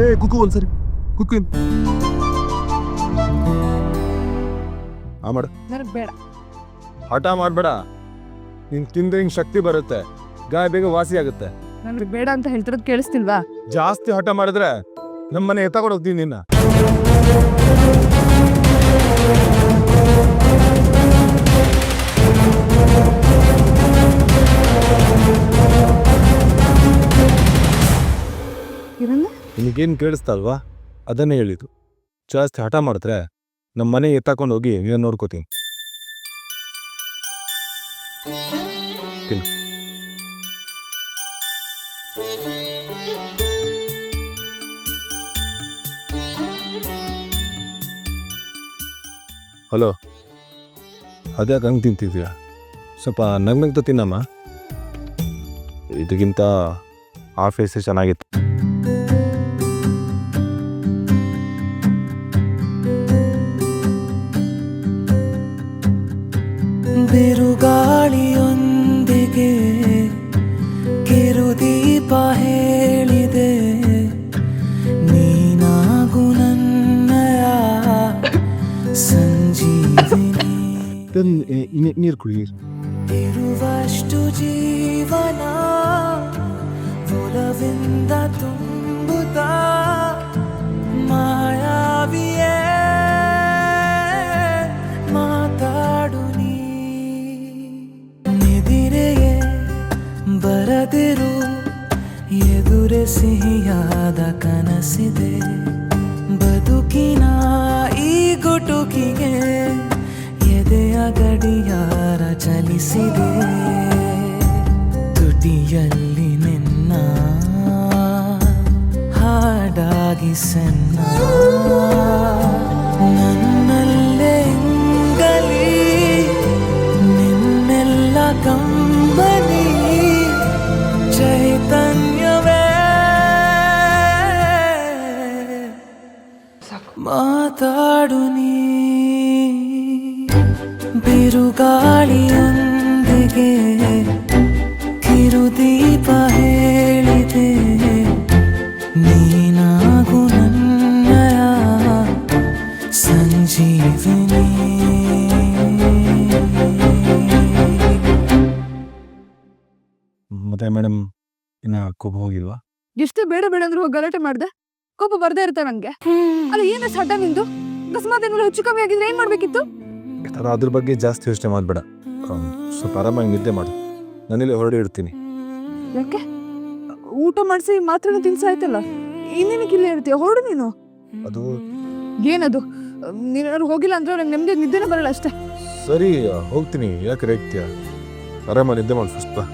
ಏ ಕುಕ್ಕು ಒಂದ್ಸರಿ ಕುಕ್ಕು ಇನ್ ಆ ಮಾಡು ನನಗೆ ಬೇಡ ಹಠ ಮಾಡಬೇಡ. ನೀನು ತಿಂದ್ರೆ ಹಿಂಗ್ ಶಕ್ತಿ ಬರುತ್ತೆ. ಗಾಯ ಬೇಗ ವಾಸಿ ಆಗುತ್ತೆ. ನನಗೆ ಬೇಡ ಅಂತ ಹೇಳ್ತಿರೋದು ಕೇಳಿಸ್ತಿಲ್ವಾ? ಜಾಸ್ತಿ ಹಠ ಮಾಡಿದ್ರೆ ನಮ್ಮನೆ ಎತ್ತಕೊಂಡು ಹೋಗ್ತೀನಿ ನಿನ್ನ. ಕೇಳಿಸ್ತಲ್ವಾ? ಕೇಳಿಸ್ತಾ ಅಲ್ವಾ ಅದನ್ನೇ ಹೇಳಿದ್ದು. ಜಾಸ್ತಿ ಹಠ ಮಾಡಿದ್ರೆ ನಮ್ಮ ಮನೆ ಎತ್ತಾಕೊಂಡು ಹೋಗಿ ನೀನು ನೋಡ್ಕೋತೀನಿ. ಹಲೋ. ಅದ್ಯಾಕೆ ಹಂಗೆ ತಿಂತಿದ್ಯಾ? ಸ್ವಲ್ಪ ನಗ್ನಗ್ತ ತಿನ್ನಮ್ಮ. ಇದಕ್ಕಿಂತ ಆಫೀಸೇ ಫೇಸೇ ಚೆನ್ನಾಗಿತ್ತು. ಸಂಜೀವಿನಿ ನೀರು ಕುಡಿ ಇರುವಷ್ಟು ಜೀವನ ಒಲವಿಂದ ತುಂಬುತ್ತಾ ಮಾಯಾವಿಯೇ ಮಾತಾಡು ನೀ ನಿದಿರೆಯೇ ಬರದಿರು ಎದುರೆ ಸಿಹಿಯಾದ ಕನಸಿದೆ ಬದುಕಿನ ಈ ಗುಟುಕಿಗೆ ಎದೆಯ ಗಡಿಯಾರ ಚಲಿಸಿದೆ. ತುಟಿಯಲ್ಲಿ ನಿನ್ನ ಹಾಡಾಗಿ ಸನ್ನ. ನನ್ನಲ್ಲೇ ಇಂಗಲಿ ನಿನ್ನೆಲ್ಲ ಕಂಬನಿ ಚೈತನ್ಯವೇ. ಮಾತಾಡು ನೀ ಬಿರುಗಾಳಿಯೊಂದಿಗೆ ಕಿರುದೀಪ ಹೇಳಿದೆ. ನೀನಾಗು ನನ್ನಯ ಸಂಜೀವಿನಿ. ಮತ್ತೆ ಮೇಡಮ್ ಇನ್ನ ಕೋಪ ಹೋಗಿಲ್ವಾ? ಎಷ್ಟೇ ಬೇಡ ಬೇಡ ಅಂದ್ರೂ ಗಲಾಟೆ ಮಾಡ್ದೆ. ಕೋಪ ಬರ್ದೇ ಇರುತ್ತೆ ನಂಗೆ. ಅಲ್ಲ ಏನು ಸಡ್ಡ ನಿಂದು? ಅಕಸ್ಮಾತ್ ಏನಾದ್ರು ಹೆಚ್ಚು ಕಮ್ಮಿ ಆಗಿದ್ರೆ ಏನ್ ಮಾಡ್ಬೇಕಿತ್ತು? ಅದು ಅದ್ರ ಬಗ್ಗೆ ಜಾಸ್ತಿ ಯೋಚನೆ ಮಾಡಬೇಡ. ಸ್ವಲ್ಪ ಆರಾಮಾಗಿ ನಿದ್ದೆ ಮಾಡು. ನಾನಿಲ್ಲಿ ಹೊರಡಿ ಇಡ್ತೀನಿ. ಯಾಕೆ? ಊಟ ಮಾಡಿಸಿ ಮಾತ್ರ ತಿನ್ಸಾಯ್ತಲ್ಲ ಇನ್ನೇನಕ್ಕೆ ಇಲ್ಲೇ ಇರ್ತೀಯ? ಹೊರಡು ನೀನು. ಅದು ಏನದು? ನೀನಾದ್ರು ಹೋಗಿಲ್ಲ ಅಂದ್ರೆ ನಂಗೆ ನೆಮ್ಮದಿ ನಿದ್ದೆನೇ ಬರಲ್ಲ ಅಷ್ಟೇ. ಸರಿ ಹೋಗ್ತೀನಿ. ಯಾಕೆ ರೇಗ್ತೀಯ ಆರಾಮಾಗಿ ನಿದ್ದೆ ಮಾಡು ಫಸ್ಟ್ ಬಾ